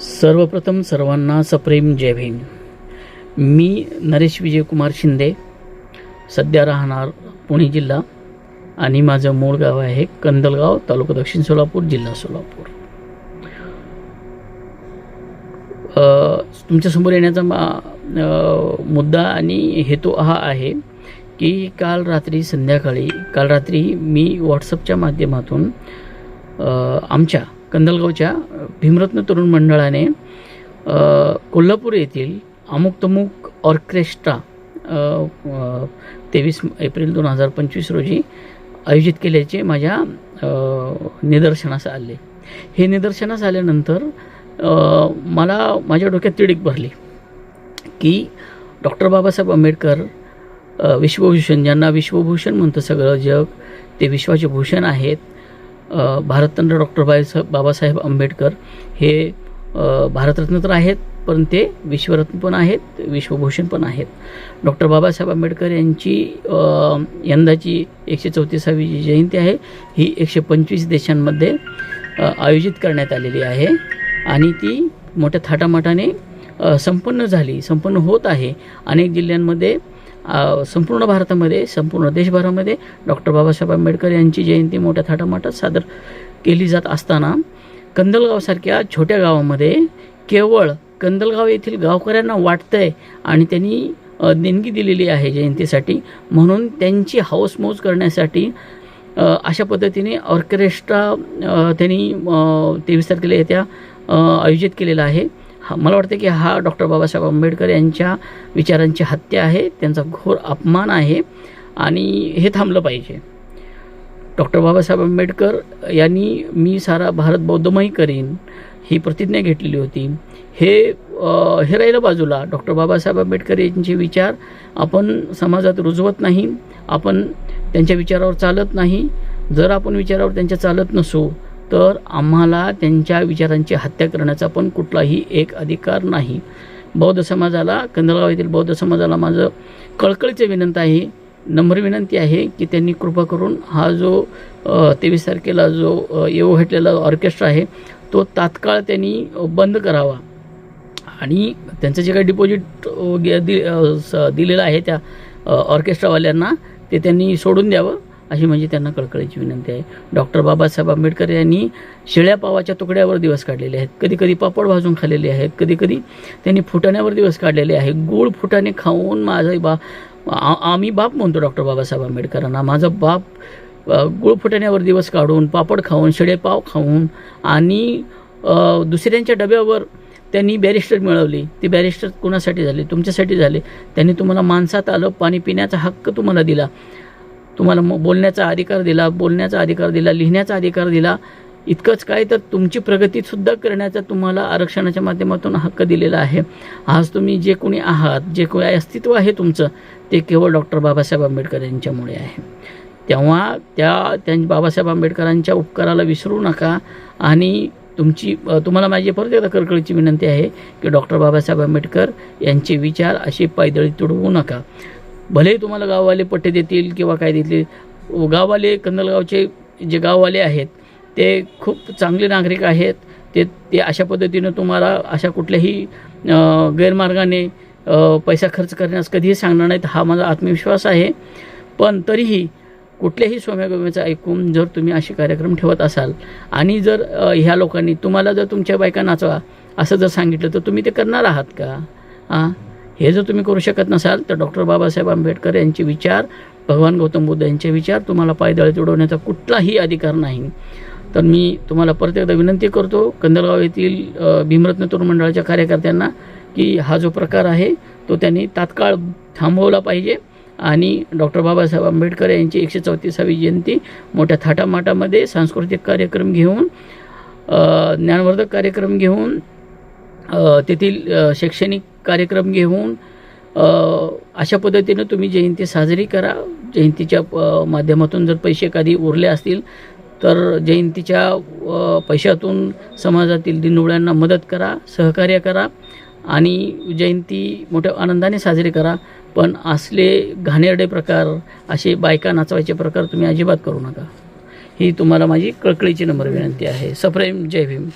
सर्वप्रथम सर्वांना सप्रेम जय भीम. मी नरेश विजयकुमार शिंदे सध्या राहणार पुणे जिल्हा आणि माझं मूळ गाव आहे कंदलगाव तालुका दक्षिण सोलापूर जिल्हा सोलापूर. तुमच्यासमोर येण्याचा मा मुद्दा आणि हेतू हा आहे की काल रात्री संध्याकाळी काल रात्री मी व्हॉट्सअपच्या माध्यमातून आमच्या कंदलगावच्या भीमरत्न तरुण मंडळाने कोल्हापूर येथील अमुक तमुक ऑर्केस्ट्रा तेवीस एप्रिल दोन हजार पंचवीस रोजी आयोजित केल्याचे माझ्या निदर्शनास आले. हे निदर्शनास आल्यानंतर मला माझ्या डोक्यात तिडीक भरली की डॉक्टर बाबासाहेब आंबेडकर विश्वभूषण ज्यांना विश्वभूषण म्हणतं सगळं जग ते विश्वाचे भूषण आहेत. अ, भारतरत्न डॉक्टर बाबासाहेब बाबासाहेब आंबेडकर हे भारतरत्न तर आहेत पण ते विश्वरत्न पण आहेत विश्वभूषण पण आहेत. डॉक्टर बाबासाहेब आंबेडकर यांची यंदाची एकशे चौतीसावी जी जयंती आहे ही एकशे पंचवीस देशांमध्ये आयोजित करण्यात आलेली आहे. आणि ती मोठ्या थाटामाटाने संपन्न झाली संपन्न होत आहे. अनेक जिल्ह्यांमध्ये संपूर्ण भारतामध्ये संपूर्ण देशभरामध्ये डॉक्टर बाबासाहेब आंबेडकर यांची जयंती मोठ्या थाटामाटात सादर केली जात असताना कंदलगावसारख्या छोट्या गावामध्ये केवळ कंदलगाव येथील गावकऱ्यांना वाटतंय आणि त्यांनी देणगी दिलेली आहे जयंतीसाठी. म्हणून त्यांची हाऊसमौज करण्यासाठी अशा पद्धतीने ऑर्केस्ट्रा त्यांनी तेवीस तारखेला येत्या आयोजित केलेला आहे. हा मला वाटतं की हा डॉक्टर बाबासाहेब आंबेडकर यांच्या विचारांची हत्या आहे त्यांचा घोर अपमान आहे आणि हे थांबलं पाहिजे. डॉक्टर बाबासाहेब आंबेडकर यांनी मी सारा भारत बौद्धमय करीन ही प्रतिज्ञा घेतलेली होती. हे हे राहिलं बाजूला. डॉक्टर बाबासाहेब आंबेडकर यांचे विचार आपण समाजात रुजवत नाही आपण त्यांच्या विचारावर चालत नाही. जर आपण विचारावर त्यांच्या चालत नसू तर आम्हाला त्यांच्या विचारांची हत्या करण्याचा पण कुठलाही एक अधिकार नाही. बौद्ध समाजाला कंदलगाव येथील बौद्ध समाजाला माझं कळकळीचं विनंती आहे नम्र विनंती आहे की त्यांनी कृपा करून हा जो तेवीस तारखेला जो येऊ घातलेला ऑर्केस्ट्रा आहे तो तात्काळ त्यांनी बंद करावा. आणि त्यांचं जे काही डिपॉझिट स- दिलेलं आहे त्या ऑर्केस्ट्रावाल्यांना ते त्यांनी सोडून द्यावं. अशी म्हणजे त्यांना कळकळीची विनंती आहे. डॉक्टर बाबासाहेब आंबेडकर यांनी शिळ्या पावाच्या तुकड्यावर दिवस काढलेले आहेत. कधी कधी पापड भाजून खाल्लेले आहेत. कधी कधी त्यांनी फुटाण्यावर दिवस काढलेले आहे गोड फुटाणे खाऊन माझा बा आम्ही बाप म्हणतो डॉक्टर बाबासाहेब आंबेडकरांना. माझा बाप गुळ फुटण्यावर दिवस काढून पापड खाऊन शिळेपाव खाऊन आणि दुसऱ्यांच्या डब्यावर त्यांनी बॅरिस्टर मिळवली. ती बॅरिस्टर कोणासाठी झाली? तुमच्यासाठी झाले. त्यांनी तुम्हाला माणसात आलं पाणी पिण्याचा हक्क तुम्हाला दिला. तुम्हाला बोलण्याचा अधिकार दिला बोलण्याचा अधिकार दिला लिहिण्याचा अधिकार दिला इतकंच काय? तर तुमची प्रगतीसुद्धा करण्याचा तुम्हाला आरक्षणाच्या माध्यमातून हक्क दिलेला आहे. आज तुम्ही जे कोणी आहात जे कोणी अस्तित्व आहे तुमचं ते केवळ डॉक्टर बाबासाहेब आंबेडकर यांच्यामुळे आहे. तेव्हा त्या त्या बाबासाहेब आंबेडकरांच्या उपकाराला विसरू नका आणि तुमची तुम्हाला माझी परत एकदा कळकळीची विनंती आहे की डॉक्टर बाबासाहेब आंबेडकर यांचे विचार असे पायदळी तुडवू नका. भलेही तुम्हाला गाववाले पट्टे देतील किंवा काय देतील गाववाले कंदलगावचे जे गाववाले आहेत ते खूप चांगले नागरिक आहेत. ते ते अशा पद्धतीनं तुम्हाला अशा कुठल्याही गैरमार्गाने पैसा खर्च करण्यास कधीही सांगणार नाहीत हा माझा आत्मविश्वास आहे. पण तरीही कुठल्याही सोम्यागोम्याचं ऐकून जर तुम्ही असे कार्यक्रम ठेवत असाल आणि जर ह्या लोकांनी तुम्हाला जर तुमच्या बायका नाचवा असं जर सांगितलं तर तुम्ही ते करणार आहात का? हां हे जर तुम्ही करू शकत नसाल तर डॉक्टर बाबासाहेब आंबेडकर यांचे विचार भगवान गौतम बुद्ध यांचे विचार तुम्हाला पायदळी तुडवण्याचा कुठलाही अधिकार नाही. तर मी तुम्हाला परत एकदा विनंती करतो कंदलगाव येथील भीमरत्न तरुण मंडळाच्या कार्यकर्त्यांना की हा जो प्रकार आहे तो त्यांनी तात्काळ थांबवला पाहिजे. आणि डॉक्टर बाबासाहेब आंबेडकर यांची एकशे चौतीसावी जयंती मोठ्या थाटामाटामध्ये सांस्कृतिक कार्यक्रम घेऊन ज्ञानवर्धक कार्यक्रम घेऊन तेथील शैक्षणिक कार्यक्रम घेऊन अशा पद्धतीनं तुम्ही जयंती साजरी करा. जयंतीच्या माध्यमातून जर पैसे कधी उरले असतील तर जयंतीच्या पैशातून समाजातील दिनडुळ्यांना मदत करा सहकार्य करा आणि जयंती मोठ्या आनंदाने साजरी करा. पण असले घाणेरडे प्रकार असे बायका नाचवायचे प्रकार तुम्ही अजिबात करू नका. ही तुम्हाला माझी कळकळीची नंबर विनंती आहे. सप्रेम जय भीम.